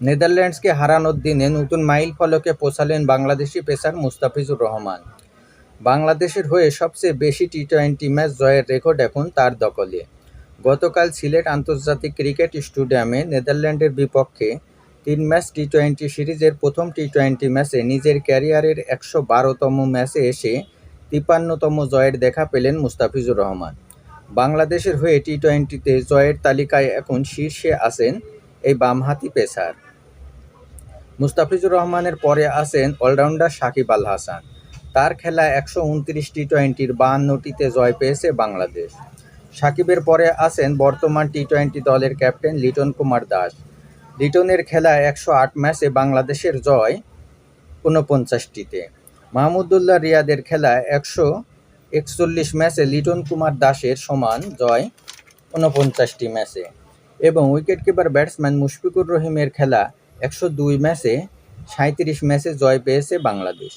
নেদারল্যান্ডসকে হারানোর দিনে নতুন মাইল ফলকে পৌঁছালেন বাংলাদেশি পেসার মুস্তাফিজুর রহমান। বাংলাদেশের হয়ে সবচেয়ে বেশি টি টোয়েন্টি ম্যাচ জয়ের রেকর্ড এখন তার দখলে। গতকাল সিলেট আন্তর্জাতিক ক্রিকেট স্টেডিয়ামে নেদারল্যান্ডের বিপক্ষে তিন ম্যাচ টি টোয়েন্টি সিরিজের প্রথম টি টোয়েন্টি ম্যাচে নিজের ক্যারিয়ারের একশো বারোতম ম্যাচে এসে তিপান্নতম জয়ের দেখা পেলেন মুস্তাফিজুর রহমান। বাংলাদেশের হয়ে টি টোয়েন্টিতে জয়ের তালিকায় এখন শীর্ষে আছেন এই বামহাতি পেসার। মুস্তাফিজুর রহমানের পরে আছেন অলরাউন্ডার সাকিব আল হাসান। তার খেলা একশো উনত্রিশ টি টোয়েন্টির বাহান্নটিতে জয় পেয়েছে বাংলাদেশ। সাকিবের পরে আছেন বর্তমান টি টোয়েন্টি দলের ক্যাপ্টেন লিটন কুমার দাস। লিটনের খেলা একশো আট ম্যাচে বাংলাদেশের জয় ঊনপঞ্চাশটিতে। মাহমুদুল্লাহ রিয়াদের খেলা একশো একচল্লিশ ম্যাচে লিটন কুমার দাসের সমান জয় ঊনপঞ্চাশটি ম্যাচে। এবং উইকেটকিপার ব্যাটসম্যান মুশফিকুর রহিমের খেলা একশো দুই ম্যাচে সাঁইত্রিশ ম্যাচে জয় পেয়েছে বাংলাদেশ।